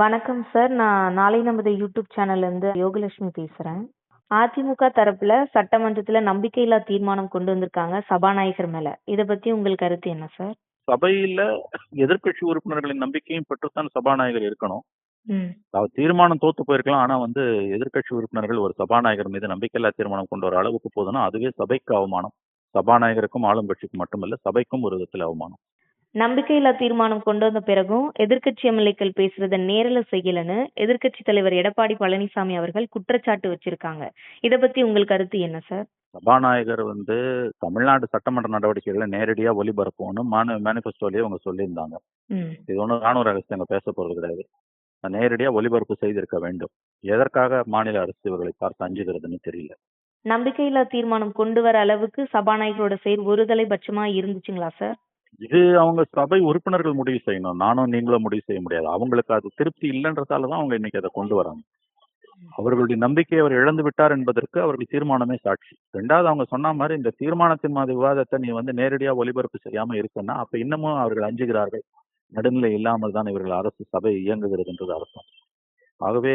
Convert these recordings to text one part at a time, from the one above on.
வணக்கம் சார். நான் நாளை நமது யூடியூப் சேனல்லேருந்து யோகலட்சுமி பேசுறேன். அதிமுக தரப்புல சட்டமன்றத்துல நம்பிக்கையில்லா தீர்மானம் கொண்டு வந்திருக்காங்க சபாநாயகர் மேல. இத பத்தி உங்கள் கருத்து என்ன சார்? சபையில எதிர்க்கட்சி உறுப்பினர்களின் நம்பிக்கையும் பெற்றுத்தான் சபாநாயகர் இருக்கணும். தீர்மானம் தோத்து போயிருக்கலாம். ஆனா வந்து எதிர்க்கட்சி உறுப்பினர்கள் ஒரு சபாநாயகர் மீது நம்பிக்கையில்லா தீர்மானம் கொண்டு வர அளவுக்கு போதுன்னா, அதுவே சபைக்கு அவமானம். சபாநாயகருக்கும் ஆளும் கட்சிக்கு மட்டுமல்ல, சபைக்கும் ஒரு விதத்தில் அவமானம். நம்பிக்கையில்லா தீர்மானம் கொண்டு வந்த பிறகும் எதிர்க்கட்சி எம்எல்ஏக்கள் பேசுறத நேரல செய்யலன்னு எதிர்க்கட்சி தலைவர் எடப்பாடி பழனிசாமி அவர்கள் குற்றச்சாட்டு வச்சிருக்காங்க. இத பத்தி உங்கள் கருத்து என்ன சார்? சபாநாயகர் வந்து தமிழ்நாடு சட்டமன்ற நடவடிக்கைகளை நேரடியா ஒளிபரப்புவோம்னு மானி மேனிஃபெஸ்டோலயே அவங்க சொல்லியிருந்தாங்க. இது ஒண்ணும் ராணுவ ரகசியம் அங்க பேச போறது கிடையாது. நேரடியா ஒளிபரப்பு செய்திருக்க வேண்டும். எதற்காக மாநில அரசு இவர்களை பார்த்து அஞ்சுகிறதுன்னு தெரியல. நம்பிக்கையில்லா தீர்மானம் கொண்டு வர அளவுக்கு சபாநாயகரோட செயல் ஒருதலை பட்சமா இருந்துச்சுங்களா சார்? இது அவங்க சபை உறுப்பினர்கள் முடிவு செய்யணும். நானும் நீங்களும் முடிவு செய்ய முடியாது. அவங்களுக்கு அது திருப்தி இல்லைன்றதால தான் அவங்க இன்னைக்கு அத கொண்டு வராங்க. அவர்களுடைய நம்பிக்கையை அவர் இழந்து விட்டார் என்பதற்கு அவர்கள் தீர்மானமே சாட்சி. ரெண்டாவது அவங்க சொன்ன மாதிரி இந்த தீர்மானத்தின் மாதிரி விவாதத்தை நீ வந்து நேரடியா ஒளிபரப்பு செய்யாம இருக்குன்னா அப்ப இன்னமும் அவர்கள் அஞ்சுகிறார்கள். நடுநிலை இல்லாமல் தான் இவர்கள் அரசு சபை இயங்குகிறது என்றது அர்த்தம். ஆகவே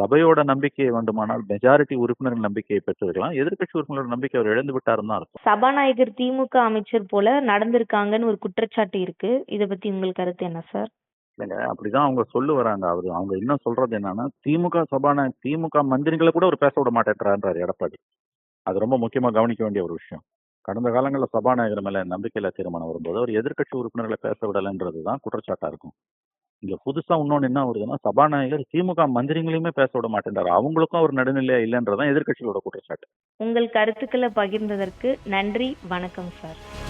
சபையோட நம்பிக்கையை வேண்டுமானால் மெஜாரிட்டி உறுப்பினர்கள் நம்பிக்கையை பெற்றிருக்கலாம். எதிர்க்கட்சி உறுப்பினரோட நம்பிக்கை அவர் இழந்து விட்டாருன்னு தான் அர்த்தம். சபாநாயகர் திமுக அமைச்சர் போல நடந்திருக்காங்கன்னு ஒரு குற்றச்சாட்டு இருக்கு. இத பத்தி உங்கள் கருத்து என்ன சார்? இல்லங்க அப்படிதான் அவங்க சொல்லு வராங்க. அவரு அவங்க இன்னும் சொல்றது என்னன்னா, திமுக சபாநாய திமுக மந்திரிகள கூட அவர் பேச விட மாட்டேன்றாரு எடப்பாடி. அது ரொம்ப முக்கியமா கவனிக்க வேண்டிய ஒரு விஷயம். கடந்த காலங்கள்ல சபாநாயகர் மேல நம்பிக்கையில்லா தீர்மானம் வரும்போது, அவர் எதிர்க்கட்சி உறுப்பினர்களை பேச விடலன்றது தான் குற்றச்சாட்டா இருக்கும். இங்க புதுசா இன்னொன்னு என்ன வருதுன்னா, சபாநாயகர் திமுக மந்திரிகளையுமே பேச விட மாட்டேன்றாரு. அவங்களுக்கும் அவர் நடுநிலையா இல்லன்றது தான் குற்றச்சாட்டு. உங்கள் கருத்துக்களை பகிர்ந்ததற்கு நன்றி. வணக்கம் சார்.